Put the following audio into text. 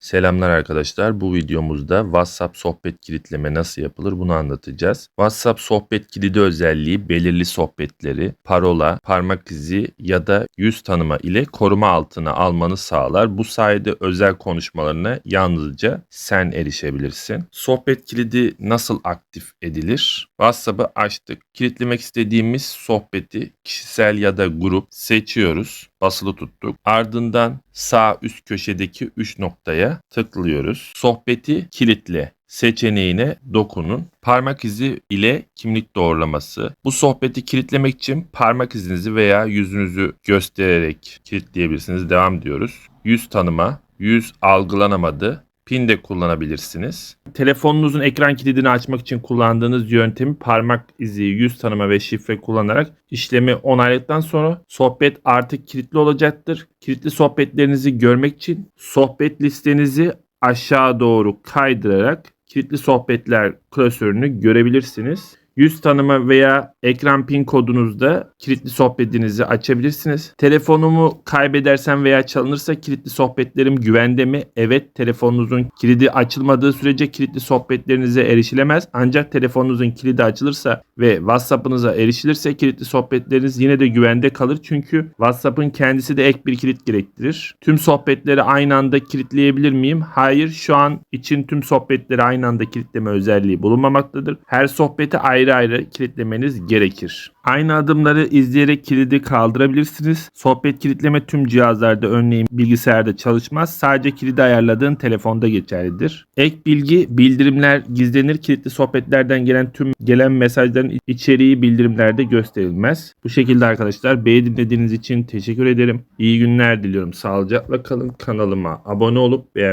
Selamlar arkadaşlar. Bu videomuzda WhatsApp sohbet kilitleme nasıl yapılır bunu anlatacağız. WhatsApp sohbet kilidi özelliği belirli sohbetleri, parola, parmak izi ya da yüz tanıma ile koruma altına almanı sağlar. Bu sayede özel konuşmalarına yalnızca sen erişebilirsin. Sohbet kilidi nasıl aktif edilir? WhatsApp'ı açtık. Kilitlemek istediğimiz sohbeti kişisel ya da grup seçiyoruz. Basılı tuttuk. Ardından sağ üst köşedeki 3 noktaya tıklıyoruz. Sohbeti kilitle seçeneğine dokunun. Parmak izi ile kimlik doğrulaması. Bu sohbeti kilitlemek için parmak izinizi veya yüzünüzü göstererek kilitleyebilirsiniz. Devam diyoruz. Yüz tanıma, yüz algılanamadı. PIN de kullanabilirsiniz. Telefonunuzun ekran kilidini açmak için kullandığınız yöntemi parmak izi, yüz tanıma ve şifre kullanarak işlemi onayladıktan sonra sohbet artık kilitli olacaktır. Kilitli sohbetlerinizi görmek için sohbet listenizi aşağı doğru kaydırarak kilitli sohbetler klasörünü görebilirsiniz. Yüz tanıma veya ekran pin kodunuzda kilitli sohbetinizi açabilirsiniz. Telefonumu kaybedersem veya çalınırsa kilitli sohbetlerim güvende mi? Evet, telefonunuzun kilidi açılmadığı sürece kilitli sohbetlerinize erişilemez. Ancak telefonunuzun kilidi açılırsa ve WhatsApp'ınıza erişilirse kilitli sohbetleriniz yine de güvende kalır. Çünkü WhatsApp'ın kendisi de ek bir kilit gerektirir. Tüm sohbetleri aynı anda kilitleyebilir miyim? Hayır, şu an için tüm sohbetleri aynı anda kilitleme özelliği bulunmamaktadır. Her sohbeti ayrı ayrı kilitlemeniz gerekir. Aynı adımları izleyerek kilidi kaldırabilirsiniz. Sohbet kilitleme tüm cihazlarda örneğin bilgisayarda çalışmaz. Sadece kilidi ayarladığın telefonda geçerlidir. Ek bilgi bildirimler gizlenir. Kilitli sohbetlerden gelen tüm gelen mesajların içeriği bildirimlerde gösterilmez. Bu şekilde arkadaşlar beni dinlediğiniz için teşekkür ederim. İyi günler diliyorum. Sağlıcakla kalın. Kanalıma abone olup beğen